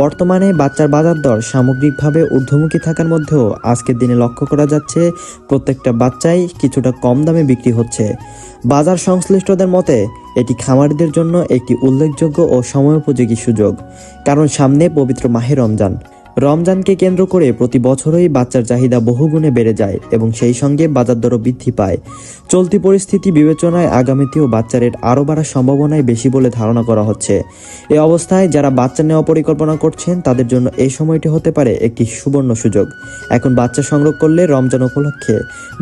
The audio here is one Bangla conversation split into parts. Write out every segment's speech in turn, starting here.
বর্তমানে বাচ্চার বাজার দর সামগ্রিকভাবে ঊর্ধ্বমুখী থাকার মধ্যেও আজকের দিনে লক্ষ্য করা যাচ্ছে প্রত্যেকটা বাচ্চাই কিছুটা কম দামে বিক্রি হচ্ছে। বাজার সংশ্লিষ্টদের মতে, এটি খামারিদের জন্য একটি উল্লেখযোগ্য ও সময়োপযোগী সুযোগ, কারণ সামনে পবিত্র মাহে রমজান। রমজানকে কেন্দ্র করে প্রতি বছরই বাচ্চার চাহিদা বহুগুণে বেড়ে যায় এবং সেই সঙ্গে বাজার দরও বৃদ্ধি পায়। চলতি পরিস্থিতি বিবেচনায় আগামীতেও বাচ্চা রেট আরও বাড়ার সম্ভাবনাই বেশি বলে ধারণা করা হচ্ছে। এ অবস্থায় যারা বাচ্চা নেওয়া পরিকল্পনা করছেন, তাদের জন্য এই সময়টি হতে পারে একটি সুবর্ণ সুযোগ। এখন বাচ্চা সংগ্রহ করলে রমজান উপলক্ষে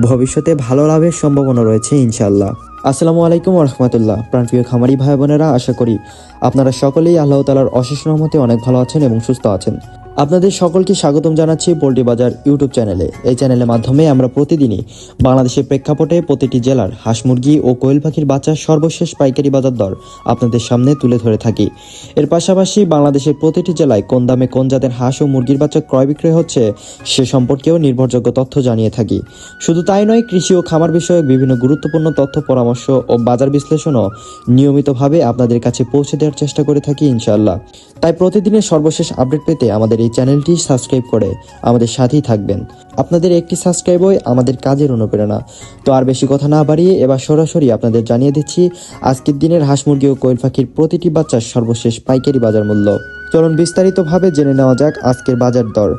ভবিষ্যতে ভালো লাভের সম্ভাবনা রয়েছে ইনশাল্লাহ আসসালামু আলাইকুম রহমতুল্লাহ প্রাণপ্রিয় খামারি ভাই বোনেরা আশা করি আপনারা সকলেই আল্লাহ তালার অশেষ রহমতে অনেক ভালো আছেন এবং সুস্থ আছেন। আপনাদের সকলকে স্বাগতম জানাচ্ছি পোল্ট্রি বাজার ইউটিউব চ্যানেলে। এই চ্যানেলের মাধ্যমে আমরা প্রতিদিনই বাংলাদেশের প্রেক্ষাপটে প্রতিটি জেলার হাঁস মুরগি ও কোয়েল পাখির বাচ্চার সর্বশেষ পাইকারি বাজার দর আপনাদের সামনে তুলে ধরে থাকি। এর পাশাপাশি বাংলাদেশের প্রতিটি জেলায় কোন দামে কোন জাতের হাঁস ও মুরগির বাচ্চা ক্রয় বিক্রয় হচ্ছে সে সম্পর্কেও নির্ভরযোগ্য তথ্য জানিয়ে থাকি। শুধু তাই নয়, কৃষি ও খামার বিষয়ক বিভিন্ন গুরুত্বপূর্ণ তথ্য পরামর্শ ও বাজার বিশ্লেষণও নিয়মিতভাবে আপনাদের কাছে পৌঁছে দেওয়ার চেষ্টা করে থাকি ইনশাআল্লাহ। তাই প্রতিদিনের সর্বশেষ আপডেট পেতে আমাদের এই চ্যানেলটি সাবস্ক্রাইব করে আমাদের সাথেই থাকবেন। আপনাদের একটি সাবস্ক্রাইবই আমাদের কাজের অনুপ্রেরণা। তো আর বেশি কথা না বাড়িয়ে এবার সরাসরি আপনাদের জানিয়ে দিচ্ছি, আজকের দিনের হাঁস মুরগি ও কোয়েল পাখির প্রতিটি বাচ্চার সর্বশেষ পাইকারি বাজার মূল্য। চলুন বিস্তারিতভাবে জেনে নেওয়া যাক আজকের বাজার দর।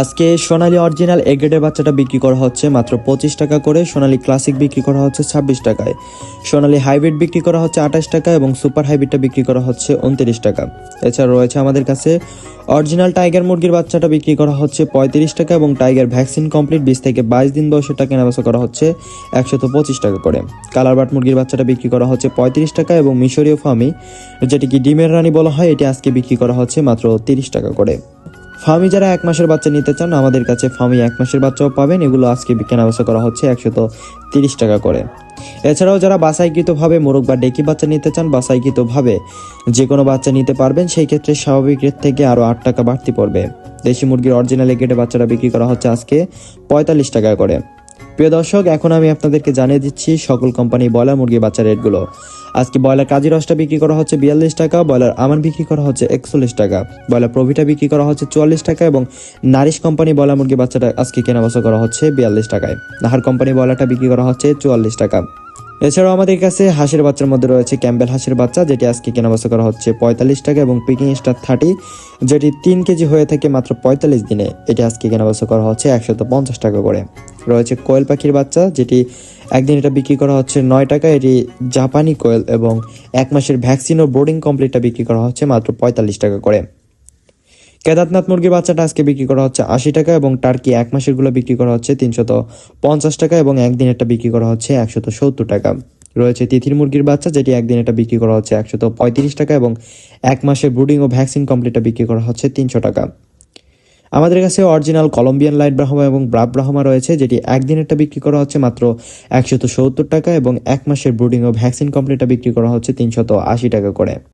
আজকে সোনালী অরিজিনাল এ গ্রেডের বাচ্চাটা বিক্রি করা হচ্ছে মাত্র পঁচিশ টাকা করে, সোনালী ক্লাসিক বিক্রি করা হচ্ছে ছাব্বিশ টাকায়। সোনালী হাইব্রিড বিক্রি করা হচ্ছে আঠাশ টাকা এবং সুপার হাইব্রিডটা বিক্রি করা হচ্ছে উনত্রিশ টাকা। এছাড়া রয়েছে আমাদের কাছে অরিজিনাল টাইগার মুরগির বাচ্চাটা বিক্রি করা হচ্ছে পঁয়ত্রিশ টাকা এবং টাইগার ভ্যাকসিন কমপ্লিট বিশ থেকে বাইশ দিন বয়সের টাকা কেনাবেচা করা হচ্ছে একশত পঁচিশ টাকা করে। কালার বাট মুরগির বাচ্চাটা বিক্রি করা হচ্ছে পঁয়ত্রিশ টাকা এবং মিশরীয় ফার্মি যেটি কি ডিমের রানী বলা হয়, এটি আজকে বিক্রি করা হচ্ছে মাত্র তিরিশ টাকা করে। ফার্মি যারা এক মাসের বাচ্চা নিতে চান, আমাদের কাছে ফার্মি এক মাসের বাচ্চাও পাবেন। এগুলো আজকে কেনাবেচা করা হচ্ছে একশত তিরিশ টাকা করে। এছাড়াও যারা বাসাইকৃতভাবে মোরগ বা ডেকি বাচ্চা নিতে চান বাসাইকৃতভাবে যে কোনো বাচ্চা নিতে পারবেন, সেই ক্ষেত্রে স্বাভাবিক রেট থেকে আরও আট টাকা বাড়তি পড়বে। দেশি মুরগির অরিজিনাল গেটে বাচ্চারা বিক্রি করা হচ্ছে আজকে পঁয়তাল্লিশ টাকা করে। প্রিয় দর্শক, এখন আমি আপনাদেরকে জানিয়ে দিচ্ছি সকল কোম্পানি ব্রয়লার মুরগির বাচ্চা রেটগুলো। আজকে ব্রয়লার কাজী রসটা বিক্রি করা হচ্ছে বিয়াল্লিশ টাকা, ব্রয়লার আমান বিক্রি করা হচ্ছে একচল্লিশ টাকা। ব্রয়লার প্রভিটা বিক্রি করা হচ্ছে চুয়াল্লিশ টাকা এবং নারিশ কোম্পানি ব্রয়লার মুরগির বাচ্চাটা আজকে কেনাবেচা করা হচ্ছে বিয়াল্লিশ টাকায়। নাহার কোম্পানি ব্রয়লারটা বিক্রি করা হচ্ছে চুয়াল্লিশ টাকা। এছাড়াও আমাদের কাছে হাঁসের বাচ্চার মধ্যে রয়েছে ক্যাম্বেল হাঁসের বাচ্চা, যেটি আজকে কেনাবেচা করা হচ্ছে পঁয়তাল্লিশ টাকা এবং পিকিং স্টার থার্টি, যেটি তিন কেজি হয়ে থাকে মাত্র পঁয়তাল্লিশ দিনে। এটি আজকে কেনাবেচা করা হচ্ছে একশত পঞ্চাশ টাকা করে। রয়েছে কোয়েল পাখির বাচ্চা, যেটি একদিন এটা বিক্রি করা হচ্ছে নয় টাকা। এটি জাপানি কোয়েল এবং এক মাসের ভ্যাকসিন ও বোর্ডিং কমপ্লিটটা বিক্রি করা হচ্ছে মাত্র পঁয়তাল্লিশ টাকা করে। কেদারনাথ মুরগির বাচ্চাটা আজকে বিক্রি করা হচ্ছে আশি টাকা এবং টার্কি এক মাসেরগুলো বিক্রি করা হচ্ছে তিনশত পঞ্চাশ টাকা এবং একদিনেরটা বিক্রি করা হচ্ছে একশত সত্তর টাকা। রয়েছে তিথির মুরগির বাচ্চা, যেটি একদিন এটা বিক্রি করা হচ্ছে একশত পঁয়ত্রিশ টাকা এবং এক মাসের ব্রুডিং ও ভ্যাকসিন কমপ্লিটটা বিক্রি করা হচ্ছে তিনশো টাকা। আমাদের কাছে অরিজিনাল কলম্বিয়ান লাইট ব্রাহ্মা এবং ব্রাব ব্রাহ্মা রয়েছে, যেটি একদিনেরটা বিক্রি করা হচ্ছে মাত্র একশত সত্তর টাকা এবং এক মাসের ব্রুডিং ও ভ্যাকসিন কমপ্লিটটা বিক্রি করা হচ্ছে তিনশত আশি টাকা করে।